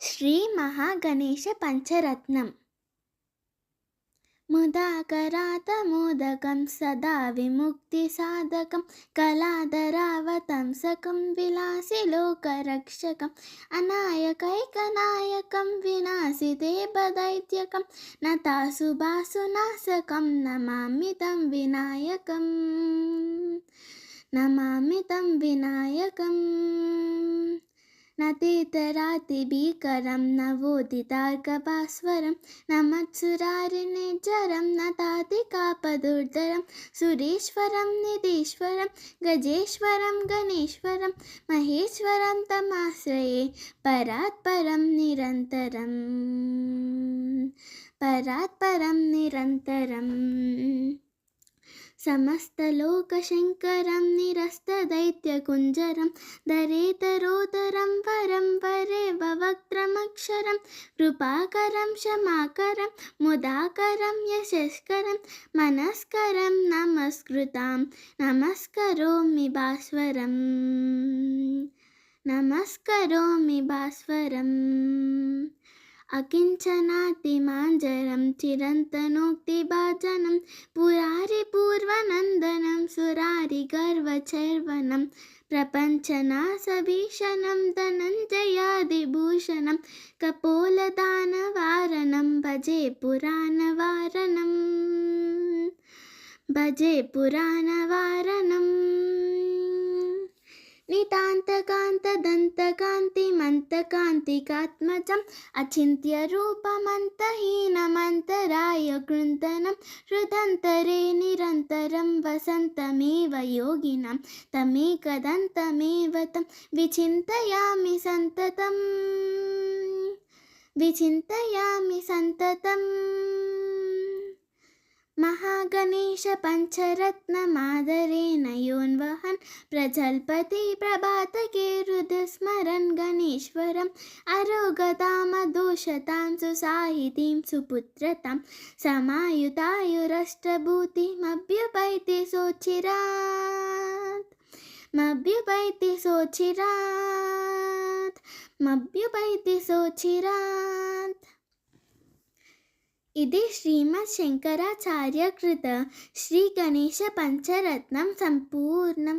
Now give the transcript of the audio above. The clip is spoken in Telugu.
శ్రీ మహాగణేశ పంచరత్నం. ముదాకరాతమోదకం సదా విముక్తి సాధకం కళాధరావతంసకం విలాసి లోకరక్షకం అనాయకైకనాయకం వినాశితే పదైత్యకం నతాసుభాసునాశకం నమామి తం వినాయకం నమామి తం వినాయకం. न तेतराति बीकरं न वोदितार्कपास्वरं न मत्सुरारिनिर्जरं न ताति कापदुर्धरं सुरेश्वरं निधीश्वरं गजेश्वरम, गणेश्वरम, महेश्वरम तमाश्रये, परात् परं निरन्तरम्, परात् परं निरन्तरम्। సమస్తలోకశంకరం నిరస్తదైత్యకుంజరం దరేతరోదరం వరం వరే వక్త్రమక్షరం కృపాకరం క్షమాకరం ముదాకరం యశస్కరం మనస్కరం నమస్కృతాం నమస్కరోమి భాస్వరం నమస్కరోమి భాస్వరం. అకించనాతిమాంజరం చిరంతనోక్తిభాజనం సురారి గర్వచర్వణం ప్రపంచనాశభీషణం ధనంజయాదిభూషణం కపోలదానవారణం భజే పురాణవారణం భజే नितान्तकान्तदन्तकान्तिमन्तकान्तिकात्मजम् अचिन्त्यरूपमन्तहीनमन्तराय कृन्तनं हृदन्तरे निरन्तरं वसन्तमेव योगिनां तमेकदन्तमेव तं विचिन्तयामि सन्ततम् विचिन्तयामि सन्ततम् महागणेश पञ्चरत्नमादरेण योन्वहन् प्रजल्पति प्रभातके हृदस्मरन् गणेश्वरम् अरोगतामदोषतां सुसाहितीं सुपुत्रतां समायुतायुरष्टभूतिमभ्युपैति सोचिरात् मभ्युपैति सोचिरात् मभ्युपैति सोचिरात् ఇది శ్రీమద్ శంకరాచార్య కృత శ్రీ గణేశ పంచరత్నం సంపూర్ణం.